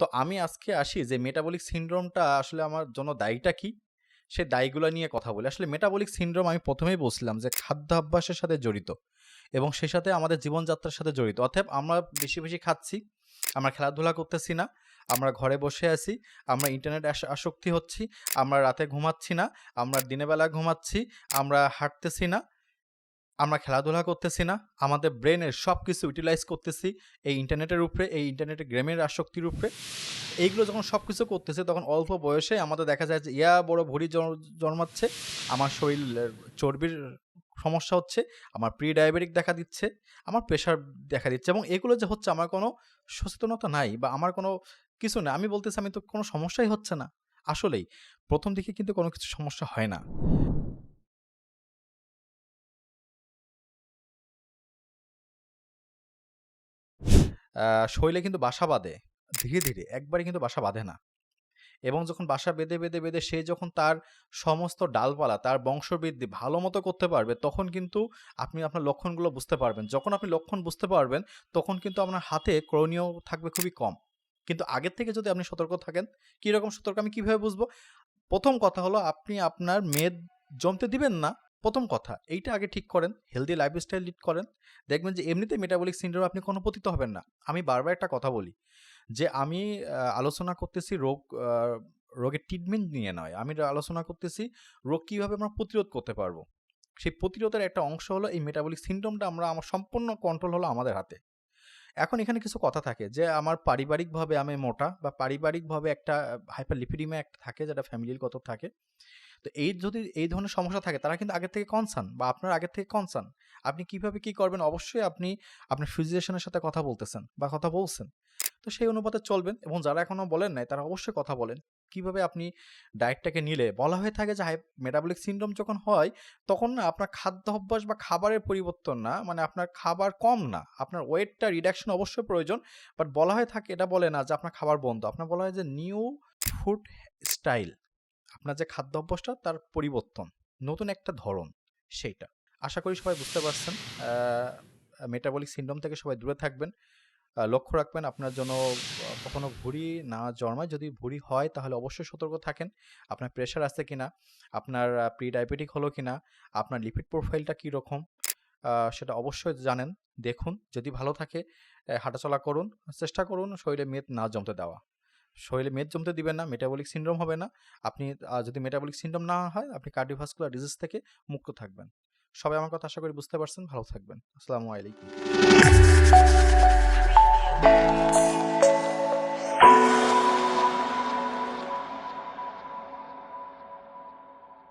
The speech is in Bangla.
তো আমি আজকে আসি যে মেটাবলিক সিনড্রোমটা আসলে আমার জন্য দায়ীটা কি? সে দায়ীগুলা নিয়ে কথা বলি। আসলে মেটাবলিক সিনড্রোম আমি ১ম এই বলছিলাম যে খাদ্যাভ্যাসের সাথে জড়িত এবং সেই সাথে আমাদের জীবনযাত্রার সাথে জড়িত। অতএব আমরা বেশি, বেশি খাচ্ছি, আমরা খেলাধুলা করতেছি না, আমরা ঘরে বসে আছি, আমরা ইন্টারনেট আস আসক্তি হচ্ছি, আমরা রাতে ঘুমাচ্ছি না, আমরা দিনের বেলা ঘুমাচ্ছি, আমরা হাঁটতেছি না, আমরা খেলাধুলা করতেছি না, আমাদের ব্রেনের সব কিছু ইউটিলাইজ করতেছি এই ইন্টারনেটের উপরে, এই ইন্টারনেটের গেমের আসক্তির উপরে। এইগুলো যখন সব কিছু করতেছি তখন অল্প বয়সে আমাদের দেখা যায় যে ইয়া বড় জ জন্মাচ্ছে, আমার শরীরের চর্বির সমস্যা হচ্ছে, আমার প্রি ডায়াবেটিক দেখা দিচ্ছে, আমার প্রেশার দেখা দিচ্ছে এবং এগুলো যে হচ্ছে আমার কোনো সচেতনতা নাই বা আমার কোনো কিছু না। আমি বলতেছি আমি তো কোনো সমস্যাই হচ্ছে না। আসলেই প্রথম দিকে কিন্তু কোনো কিছু সমস্যা হয় না। শরীরে কিন্তু বাসা বাঁধে। ধীরে, ধীরে একবারে কিন্তু বাসা বাঁধে না। এবং যখন বাসা বেঁধে, বেঁধে, বেঁধে সে যখন তার সমস্ত ডালপালা, তার বংশবৃদ্ধি ভালো মতো করতে পারবে তখন কিন্তু আপনি আপনার লক্ষণগুলো বুঝতে পারবেন। যখন আপনি লক্ষণ বুঝতে পারবেন তখন কিন্তু আপনার হাতে করণীয় থাকবে খুবই কম। কিন্তু আগের থেকে যদি আপনি সতর্ক থাকেন, কীরকম সতর্ক আমি কীভাবে বুঝব? প্রথম কথা হলো আপনি আপনার মেদ জমতে দিবেন না। ১ম কথা, এইটা আগে ঠিক করেন। হেলদি লাইফস্টাইল লিড করেন। দেখবেন যে এমনিতে মেটাবলিক সিনড্রোমে আপনি কোনো পতিত হবেন না। আমি বারবার একটা কথা বলি, যে আমি আলোচনা করতেছি রোগ রোগের ট্রিটমেন্ট নিয়ে নয়। আমি আলোচনা করতেছি রোগ কীভাবে আমরা প্রতিরোধ করতে পারব। সেই প্রতিরোধের একটা অংশ হলো এই মেটাবলিক সিনড্রোমটা আমরা, আমার সম্পূর্ণ কন্ট্রোল হলো আমাদের হাতে। এখন এখানে কিছু কথা থাকে, যে আমার পারিবারিকভাবে আমি মোটা বা পারিবারিকভাবে একটা হাইপারলিপিডিমিয়া একটা থাকে, যেটা ফ্যামিলিগত থাকে। তো এই যদি এই ধরনের সমস্যা থাকে তারা কিন্তু আগের থেকে কনসার্ন বা আপনার আগের থেকে কনসার্ন। আপনি কীভাবে কি করবেন অবশ্যই আপনি আপনার ফিজিশিয়ান এর সাথে কথা বলতেছেন বা কথা বলছেন। তো সেই অনুপাতে চলবেন এবং যারা এখনও বলেন নাই তারা অবশ্যই কথা বলেন। কীভাবে আপনি ডায়েটটাকে নিলে বলা হয়ে থাকে যে হাই মেটাবলিক সিনড্রোম যখন হয় তখন না আপনার খাদ্য অভ্যাস বা খাবারের পরিবর্তন না, মানে আপনার খাবার কম না। আপনার ওয়েটটা রিডাকশন অবশ্যই প্রয়োজন। বাট বলা হয়ে থাকে এটা বলে না যে আপনার খাবার বন্ধ। আপনার বলা হয় যে নিউ ফুড স্টাইল। আপনার যে খাদ্য অভ্যাসটা তার পরিবর্তন। নতুন একটা ধরন সেইটা। আশা করি সবাই বুঝতে পারছেন। মেটাবলিক সিনড্রোম থেকে সবাই দূরে থাকবেন। লক্ষ্য রাখবেন আপনার জন্য কখনো ভুঁড়ি না জন্মায়। যদি ভুঁড়ি হয় তাহলে অবশ্যই সতর্ক থাকেন। আপনার প্রেশার আছে কিনা, আপনার প্রি ডায়াবেটিক হলো কিনা, আপনার লিপিড প্রোফাইলটা কী রকম সেটা অবশ্যই জানেন। দেখুন যদি ভালো থাকে হাঁটাচলা করুন। চেষ্টা করুন শরীরে মেদ না জমতে দেওয়া। শরীরে মেদ জমতে দিবেন না, মেটাবলিক সিনড্রোম হবে না। আপনি যদি মেটাবলিক সিনড্রোম না হয় আপনি কার্ডিওভাস্কুলার ডিজিজ থেকে মুক্ত থাকবেন। সবাই আমার কথা আশা করি বুঝতে পারছেন। ভালো থাকবেন। আসসালামু আলাইকুম।